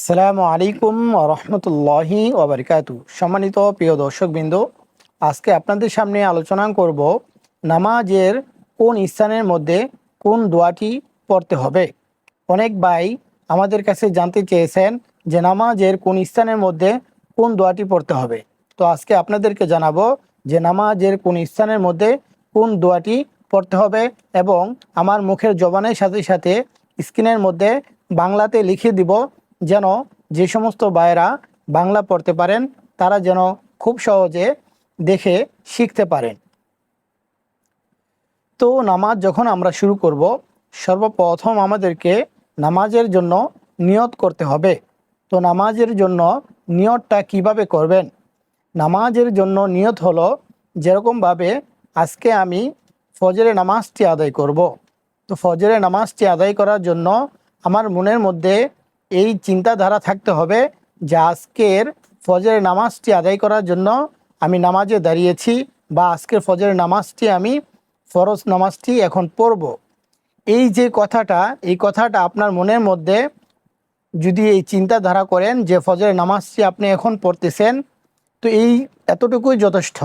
আসসালামু আলাইকুম রহমতুল্লাহি ওবরকাতু সম্মানিত প্রিয় দর্শকবৃন্দ, আজকে আপনাদের সামনে আলোচনা করব নামাজের কোন স্থানের মধ্যে কোন দোয়াটি পড়তে হবে। অনেক ভাই আমাদের কাছে জানতে চেয়েছেন যে নামাজের কোন স্থানের মধ্যে কোন দোয়াটি পড়তে হবে। তো আজকে আপনাদেরকে জানাব যে নামাজের কোন স্থানের মধ্যে কোন দোয়াটি পড়তে হবে এবং আমার মুখের জবানের সাথে সাথে স্ক্রিনের মধ্যে বাংলাতে লিখে দিব যেন যে সমস্ত ভাইয়েরা বাংলা পড়তে পারেন, তারা যেন খুব সহজে দেখে শিখতে পারেন। তো নামাজ যখন আমরা শুরু করব, সর্বপ্রথম আমাদেরকে নামাজের জন্য নিয়ত করতে হবে। তো নামাজের জন্য নিয়তটা কীভাবে করবেন? নামাজের জন্য নিয়ত হলো যেরকমভাবে আজকে আমি ফজরের নামাজটি আদায় করব। তো ফজরের নামাজটি আদায় করার জন্য আমার মনের মধ্যে এই চিন্তাধারা থাকতে হবে যে আজকের ফজরের নামাজটি আদায় করার জন্য আমি নামাজে দাঁড়িয়েছি বা আজকের ফজরের নামাজটি আমি ফরজ নামাজটি এখন পড়ব। এই যে কথাটা, এই কথাটা আপনার মনের মধ্যে যদি এই চিন্তাধারা করেন যে ফজরের নামাজটি আপনি এখন পড়তেছেন, তো এই এতটুকুই যথেষ্ট।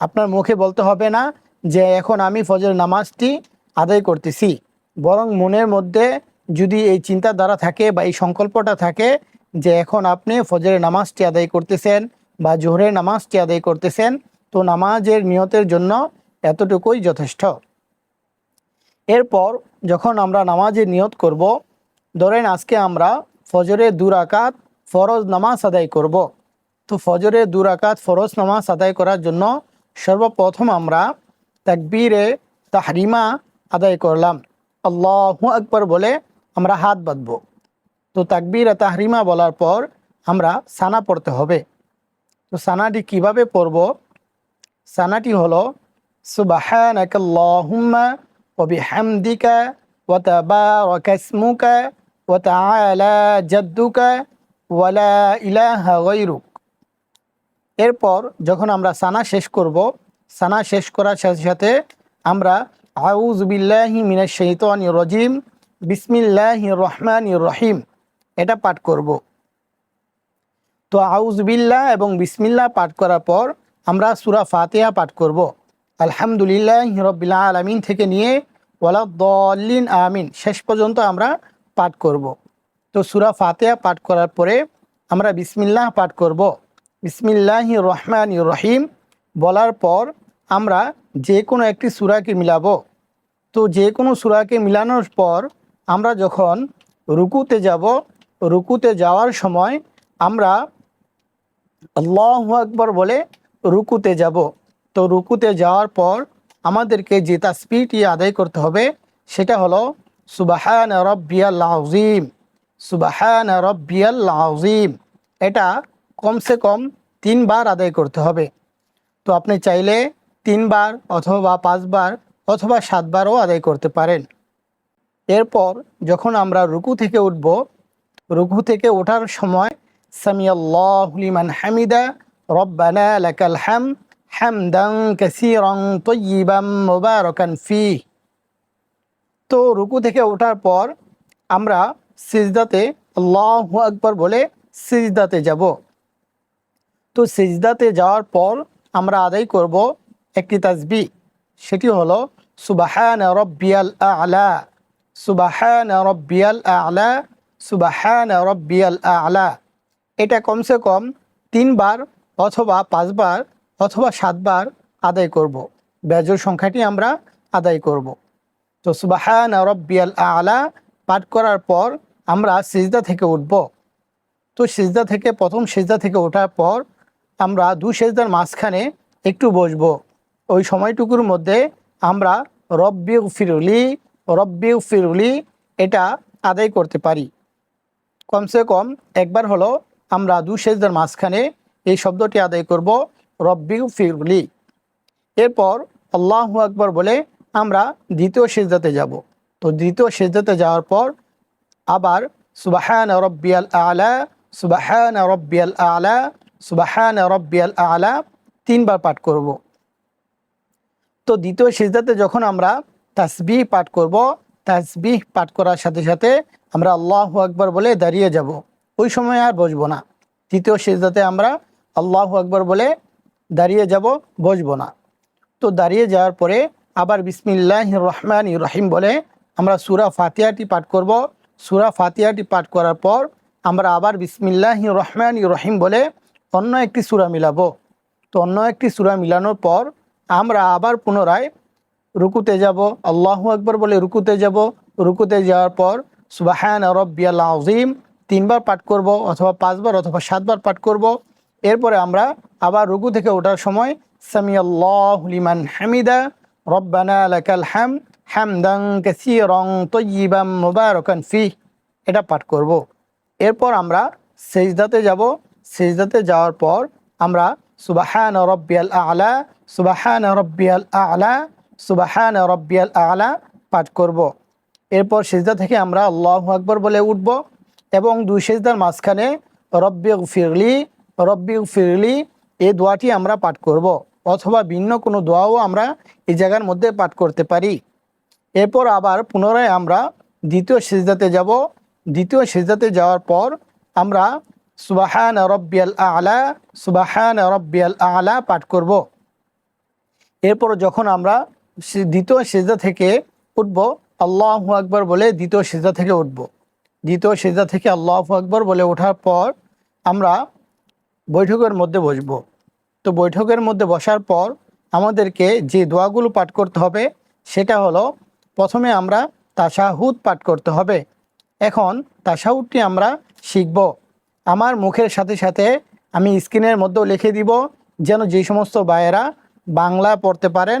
আপনার মুখে বলতে হবে না যে এখন আমি ফজরের নামাজটি আদায় করতেছি। বরং মনের মধ্যে যদি এই চিন্তাধারা থাকে বা এই সংকল্পটা থাকে যে এখন আপনি ফজরের নামাজটি আদায় করতেছেন বা জোহরের নামাজটি আদায় করতেছেন, তো নামাজের নিয়তের জন্য এতটুকুই যথেষ্ট এরপর যখন আমরা নামাজের নিয়ত করব, ধরেন আজকে আমরা ফজরে দুরাকাত ফরজ নামাজ আদায় করব। তো ফজরে দুরাকাত ফরজ নামাজ আদায় করার জন্য সর্বপ্রথম আমরা তাকবীরে তাহরিমা আদায় করলাম আল্লাহ আকবর বলে আমরা হাত বাঁধব। তো তাকবীরে তাহরিমা বলার পর আমরা সানা পড়তে হবে। তো সানাটি কীভাবে পড়ব? সানাটি হলো এরপর যখন আমরা সানা শেষ করব, সানা শেষ করার সাথে সাথে আমরা আউজ বিল্লাহি মিনাশ শাইতানির রাজিম বিসমিল্লাহির রহমানির রহিম এটা পাঠ করব। তো আউজ বিল্লাহ এবং বিসমিল্লাহ পাঠ করার পর আমরা সুরা ফাতেহা পাঠ করব। আলহামদুলিল্লাহ রবিল্লা আলমিন থেকে নিয়ে ওয়ালাদ্দলিন আমিন, শেষ পর্যন্ত আমরা পাঠ করব। তো সুরা ফাতেহা পাঠ করার পরে আমরা বিসমিল্লাহ পাঠ করব। বিসমিল্লাহ রহমান রহিম বলার পর আমরা যে কোনো একটি সুরাকে মিলাবো। তো যে কোনো সুরাকে মিলানোর পর আমরা যখন রুকুতে যাব, রুকুতে যাওয়ার সময় আমরা আল্লাহ আকবর বলে রুকুতে যাব। তো রুকুতে যাওয়ার পর আমাদেরকে যে তাসপিটি আদায় করতে হবে, সেটা হলো, সুবাহান রব্বিয়াল আজিম সুবাহান রব্বিয়াল আজিম এটা কমসে কম তিনবার আদায় করতে হবে। তো আপনি চাইলে তিনবার অথবা পাঁচবার অথবা সাতবারও আদায় করতে পারেন। এরপর যখন আমরা রুকু থেকে উঠব, রুকু থেকে ওঠার সময় সামিয়াল্লাহলিমান হামিদা, রব্বানা লাকাল হাম হামদাং কাসিরং তয়্যিবাম মুবারাকান ফি তো রুকু থেকে ওঠার পর আমরা সিজদাতে আল্লাহু আকবর বলে সিজদাতে যাব। তো সিজদাতে যাওয়ার পর আমরা আদায় করব একটি তাজবি, সেটি হলো, সুবাহান রব্বিয়াল আলা। সুবাহান রব্বিয়াল আলা, সুবাহান রব্বিয়াল আলা এটা কমসে কম তিনবার অথবা পাঁচবার অথবা সাতবার আদায় করব। বেজর সংখ্যাটি আমরা আদায় করব। তো সুবাহান রব্বিয়াল আলা পাঠ করার পর আমরা সিজদা থেকে উঠব তো সিজদা থেকে, প্রথম সিজদা থেকে ওঠার পর আমরা দু সেজদার মাঝখানে একটু বসবো ওই সময়টুকুর মধ্যে আমরা রব্বি ফিরুলি রব্বি ফিরুলি এটা আদায় করতে পারি। কমসে কম একবার হলো আমরা দু সেজদার মাঝখানে এই শব্দটি আদায় করব, রব্বি ফিরুলি এরপর আল্লাহু আকবর বলে আমরা দ্বিতীয় সেজদাতে যাব। তো দ্বিতীয় সেজদাতে যাওয়ার পর আবার সুবাহান রব্বিয়াল আলা, সুবাহান রব্বিয়াল আলা, সুবাহান রব্বিয়াল আলা তিনবার পাঠ করব। তো দ্বিতীয় সিজদাতে যখন আমরা তাসবিহ পাঠ করব। তাসবিহ পাঠ করার সাথে সাথে আমরা আল্লাহ আকবর বলে দাঁড়িয়ে যাব। ওই সময় আর বসবো না। তৃতীয় সেজদাতে আমরা আল্লাহ আকবর বলে দাঁড়িয়ে যাব, বসবো না। তো দাঁড়িয়ে যাওয়ার পরে আবার বিসমিল্লাহ রহমান রহিম বলে আমরা সুরা ফাতিয়াটি পাঠ করব। সুরা ফাতিয়াটি পাঠ করার পর আমরা আবার বিসমিল্লাহ রহমান রহিম বলে অন্য একটি সুরা মিলাবো। তো অন্য একটি সুরা মিলানোর পর আমরা আবার পুনরায় রুকুতে যাব, আল্লাহু আকবর বলে রুকুতে যাব। রুকুতে যাওয়ার পর, সুবাহান রব্বিয়াল আজিম তিনবার পাঠ করব অথবা পাঁচবার অথবা সাতবার পাঠ করব। এরপরে আমরা আবার রুকু থেকে ওঠার সময় সামি আল্লাহ লিমান হামিদা, রব্বানা লাকাল হাম হামদাং কাসীরান তয়্যিবাম মুবারাকান ফি এটা পাঠ করব। এরপর আমরা সেজদাতে যাব। সেজদাতে যাওয়ার পর আমরা সুবাহান রব্বিয়াল আলা, সুবাহান রব্বিয়াল আলা সুবাহান রব্বিয়াল আলা পাঠ করব। এরপর সেজদা থেকে আমরা আল্লাহ আকবর বলে উঠব এবং দুই সেজদার মাঝখানে রব্বি ফিরলি রব্বি ফিরলি এই দোয়াটি আমরা পাঠ করব। অথবা ভিন্ন কোনো দোয়াও আমরা এই জায়গার মধ্যে পাঠ করতে পারি এরপর আবার পুনরায় আমরা দ্বিতীয় সেজদাতে যাব দ্বিতীয় সেজদাতে যাওয়ার পর আমরা সুবাহান রব্বিয়াল আলা, সুবাহান রব্বিয়াল আলা পাঠ করব। এরপর যখন আমরা দ্বিতীয় সেজদা থেকে উঠব, আল্লাহ আকবর বলে দ্বিতীয় সেজদা থেকে উঠব। দ্বিতীয় সেজদা থেকে আল্লাহ আকবর বলে ওঠার পর আমরা বৈঠকের মধ্যে বসবো। তো বৈঠকের মধ্যে বসার পর আমাদেরকে যে দোয়াগুলো পাঠ করতে হবে, সেটা হলো প্রথমে আমরা তাশাহুদ পাঠ করতে হবে। এখন তাশাহুদটি আমরা শিখব। আমার মুখের সাথে সাথে আমি স্ক্রিনের মধ্যেও লিখে দিব, যেন যে সমস্ত বায়েরা বাংলা পড়তে পারেন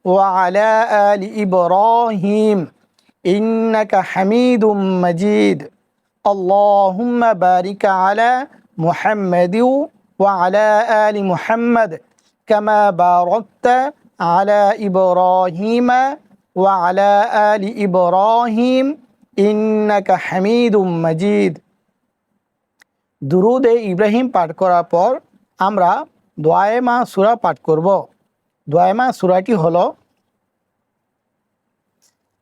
ইব্রাহিমা ওয়া আলা আলি ইব্রাহিম ইন্নাকা হামিদুম মাজিদ اللهم بارك على محمد وعلى آل محمد كما باركت على إبراهيم وعلى آل إبراهيم إنك حميد مجيد দুরুদে ইব্রাহিম পাঠ করার পর আমরা দোয়ায়েমা সুরা পাঠ করব দোয়ায়েমা সুরাটি হলো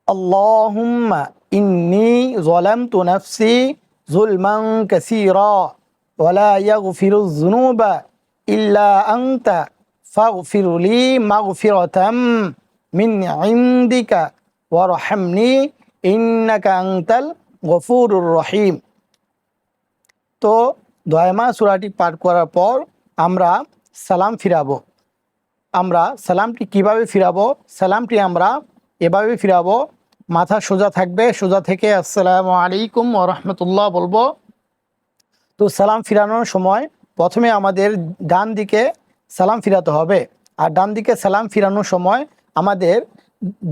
اللهم إني ظلمت نفسي ظلما كثيرا ولا يغفر الذنوب إلا أنت فاغفر لي مغفرة من عندك وارحمني إنك أنت الغفور الرحيم তো দয়ামা সুরাটি পাঠ করার পর আমরা সালাম ফিরাবো আমরা সালামটি কীভাবে ফিরাবো? সালামটি আমরা এভাবে ফিরাবো। মাথা সোজা থাকবে, সোজা থেকে আসসালামু আলাইকুম রহমতুল্লাহ বলব। তো সালাম ফিরানোর সময় প্রথমে আমাদের ডান দিকে সালাম ফিরাতে হবে। আর ডান দিকে সালাম ফিরানোর সময় আমাদের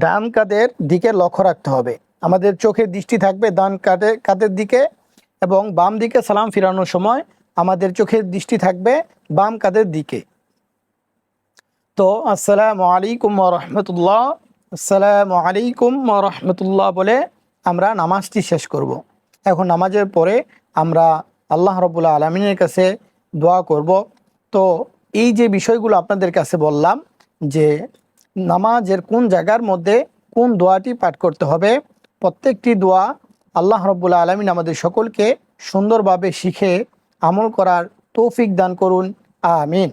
ডান কাদের দিকে লক্ষ্য রাখতে হবে। আমাদের চোখের দৃষ্টি থাকবে ডান কাদের কাদের দিকে এবং বাম দিকে সালাম ফিরানোর সময় আমাদের চোখের দৃষ্টি থাকবে বাম কাদের দিকে। তো আসসালামু আলাইকুম রহমতুল্লাহ। আসসালামু আলাইকুম রহমতুল্লাহ বলে আমরা নামাজটি শেষ করব। এখন নামাজের পরে আমরা আল্লাহ রবুল্লা আলমিনের কাছে দোয়া করব। তো এই যে বিষয়গুলো আপনাদের কাছে বললাম যে নামাজের কোন জায়গার মধ্যে কোন দোয়াটি পাঠ করতে হবে, প্রত্যেকটি দোয়া আল্লাহ রব্বুল্লা আলমিন আমাদের সকলকে সুন্দরভাবে শিখে আমল করার তৌফিক দান করুন। আমিন।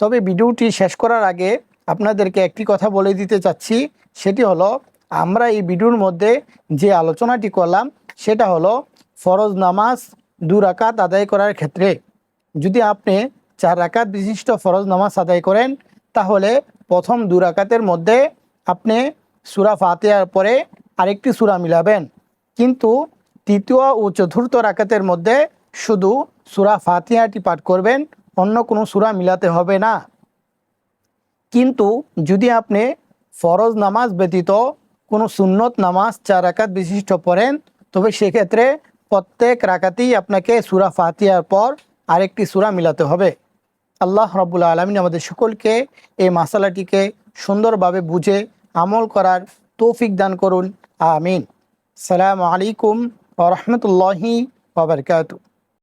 তবে ভিডিওটি শেষ করার আগে আপনাদেরকে একটি কথা বলে দিতে চাচ্ছি, সেটি হলো, আমরা এই ভিডিওর মধ্যে যে আলোচনাটি করলাম, সেটা হলো ফরজ নামাজ দু রাকাত আদায় করার ক্ষেত্রে। যদি আপনি চার রাকাত বিশিষ্ট ফরজ নামাজ আদায় করেন, তাহলে প্রথম দু রাকাতের মধ্যে আপনি সুরা ফাতেহার পরে আরেকটি সুরা মিলাবেন। কিন্তু তৃতীয় ও চতুর্থ রাকাতের মধ্যে শুধু সুরা ফাতিহাটি পাঠ করবেন অন্য কোনো সুরা মিলাতে হবে না। কিন্তু যদি আপনি ফরজ নামাজ ব্যতীত কোনো সুন্নত নামাজ চার রাকাত বিশিষ্ট পড়েন, তবে সেক্ষেত্রে প্রত্যেক রাকাতেই আপনাকে সুরা ফাতিয়ার পর আরেকটি সুরা মিলাতে হবে। আল্লাহ রব্বুল্লা আলমিন আমাদের সকলকে এই মশালাটিকে সুন্দরভাবে বুঝে আমল করার তৌফিক দান করুন। আমিন। সালাম আলাইকুম ওরহমতুল্লাহি ওবরকাতু